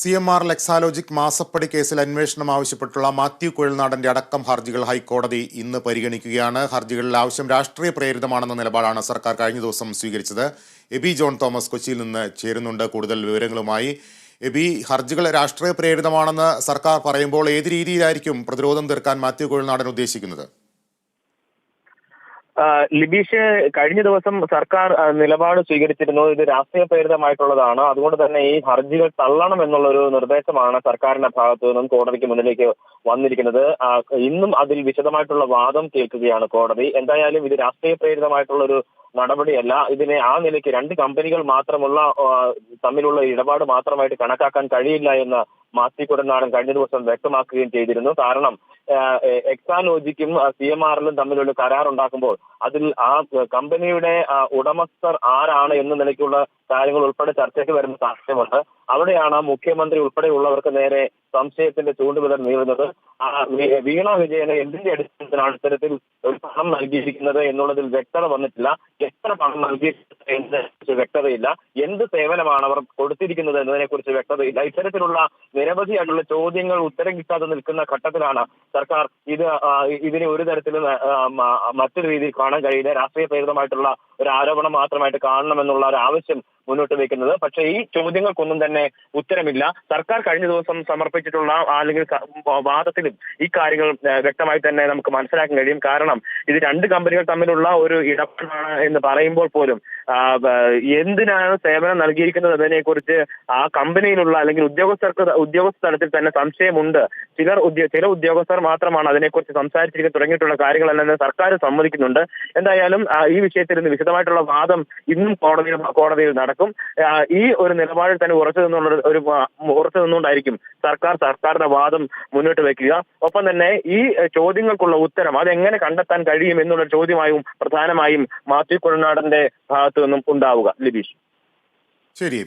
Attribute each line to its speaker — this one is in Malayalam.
Speaker 1: സി എം ആർ ലെക്സാലോജിക് മാസപ്പടി കേസിൽ അന്വേഷണം ആവശ്യപ്പെട്ടുള്ള മാത്യു കുഴൽനാടന്റെ അടക്കം ഹർജികൾ ഹൈക്കോടതി ഇന്ന് പരിഗണിക്കുകയാണ്. ഹർജികളിൽ ആവശ്യം രാഷ്ട്രീയ പ്രേരിതമാണെന്ന നിലപാടാണ് സർക്കാർ കഴിഞ്ഞ ദിവസം സ്വീകരിച്ചത്. എബി ജോൺ തോമസ് കൊച്ചിയിൽ നിന്ന് ചേരുന്നുണ്ട്. കൂടുതൽ വിവരങ്ങളുമായി എബി ഹർജികൾ രാഷ്ട്രീയ പ്രേരിതമാണെന്ന് സർക്കാർ പറയുമ്പോൾ ഏത് രീതിയിലായിരിക്കും പ്രതിരോധം തീർക്കാൻ മാത്യു കുഴൽനാടൻ ഉദ്ദേശിക്കുന്നത്?
Speaker 2: ലിബീഷ് കഴിഞ്ഞ ദിവസം സർക്കാർ നിലപാട് സ്വീകരിച്ചിരുന്നു. ഇത് രാഷ്ട്രീയ പ്രേരിതമായിട്ടുള്ളതാണ് അതുകൊണ്ട് തന്നെ ഈ ഹർജികൾ തള്ളണം എന്നുള്ള ഒരു നിർദ്ദേശമാണ് സർക്കാരിന്റെ ഭാഗത്തു നിന്നും കോടതിക്ക് മുന്നിലേക്ക് വന്നിരിക്കുന്നത്. ഇന്നും അതിൽ വിശദമായിട്ടുള്ള വാദം കേൾക്കുകയാണ് കോടതി. എന്തായാലും ഇത് രാഷ്ട്രീയ പ്രേരിതമായിട്ടുള്ള ഒരു നടപടിയല്ല. ഇതിനെ ആ നിലയ്ക്ക് രണ്ട് കമ്പനികൾ മാത്രമുള്ള തമ്മിലുള്ള ഇടപാട് മാത്രമായിട്ട് കണക്കാക്കാൻ കഴിയില്ല എന്ന് കുടനാടൻ കഴിഞ്ഞ ദിവസം വ്യക്തമാക്കുകയും ചെയ്തിരുന്നു. കാരണം എക്സാലോജിക്കും സി എം ആറിലും കരാർ ഉണ്ടാക്കുമ്പോൾ അതിൽ ആ കമ്പനിയുടെ ഉടമസ്ഥർ ആരാണ് എന്ന നിലയ്ക്കുള്ള കാര്യങ്ങൾ ഉൾപ്പെടെ ചർച്ചയ്ക്ക് വരുന്ന സാക്ഷ്യമുണ്ട് അവിടെയാണ് മുഖ്യമന്ത്രി ഉൾപ്പെടെയുള്ളവർക്ക് നേരെ സംശയത്തിന്റെ ചൂണ്ടുവിരൽ നീളുന്നത്. വീണ വിജയന് എന്തിന്റെ അടിസ്ഥാനത്തിലാണ് ഇത്തരത്തിൽ ഒരു പണം നൽകിയിരിക്കുന്നത് എന്നുള്ളതിൽ വ്യക്തത വന്നിട്ടില്ല. എത്ര പണം നൽകിയിട്ടുണ്ട് എന്നതിനെക്കുറിച്ച് വ്യക്തതയില്ല. എന്ത് സേവനമാണ് അവർ കൊടുത്തിരിക്കുന്നത് എന്നതിനെ കുറിച്ച് വ്യക്തതയില്ല. ഇത്തരത്തിലുള്ള നിരവധിയായിട്ടുള്ള ചോദ്യങ്ങൾ ഉത്തരം കിട്ടാതെ നിൽക്കുന്ന ഘട്ടത്തിലാണ് സർക്കാർ ഇത് ഇതിനെ ഒരു തരത്തിലും മറ്റൊരു രീതിയിൽ കാണാൻ കഴിയില്ല. രാഷ്ട്രീയ പ്രേരിതമായിട്ടുള്ള ഒരു ആരോപണം മാത്രമായിട്ട് കാണണമെന്നുള്ള ഒരു ആവശ്യം മുന്നോട്ട് വെക്കുന്നത് പക്ഷേ ഈ ചോദ്യങ്ങൾക്കൊന്നും തന്നെ ഉത്തരമില്ല. സർക്കാർ കഴിഞ്ഞ ദിവസം സമർപ്പിച്ചിട്ടുള്ള അല്ലെങ്കിൽ വാദത്തിലും ഈ കാര്യങ്ങൾ വ്യക്തമായി തന്നെ നമുക്ക് മനസ്സിലാക്കാൻ കഴിയും. കാരണം ഇത് രണ്ട് കമ്പനികൾ തമ്മിലുള്ള ഒരു ഇടപാടാണ് എന്ന് പറയുമ്പോൾ പോലും എന്തിനാണ് സേവനം നൽകിയിരിക്കുന്നത് എന്നതിനെ കുറിച്ച് ആ കമ്പനിയിലുള്ള അല്ലെങ്കിൽ ഉദ്യോഗസ്ഥർക്ക് ഉദ്യോഗസ്ഥ തലത്തിൽ തന്നെ സംശയമുണ്ട്. ചിലർ ചില ഉദ്യോഗസ്ഥർ മാത്രമാണ് അതിനെക്കുറിച്ച് സംസാരിച്ചിരിക്കാൻ തുടങ്ങിയിട്ടുള്ള കാര്യങ്ങളല്ലെന്ന് സർക്കാർ സമ്മതിക്കുന്നുണ്ട്. എന്തായാലും ഈ വിഷയത്തിൽ ഇന്ന് വിശദമായിട്ടുള്ള വാദം ഇന്നും കോടതിയിൽ കോടതിയിൽ നടക്കും. ഈ ഒരു നിലപാടിൽ തന്നെ ഉറച്ചു നിന്നുള്ള ഒരു ഉറച്ചു നിന്നുകൊണ്ടായിരിക്കും സർക്കാർ സർക്കാരിന്റെ വാദം മുന്നോട്ട് വെക്കുക. ഒപ്പം തന്നെ ഈ ചോദ്യങ്ങൾക്കുള്ള ഉത്തരം അതെങ്ങനെ കണ്ടെത്താൻ കഴിയും എന്നുള്ള ചോദ്യമായും പ്രധാനമായും മാത്യു കുഴനാടന്റെ ഭാഗത്തു നിന്നും ഉണ്ടാവുക. ലിബീഷ്.
Speaker 1: ശരി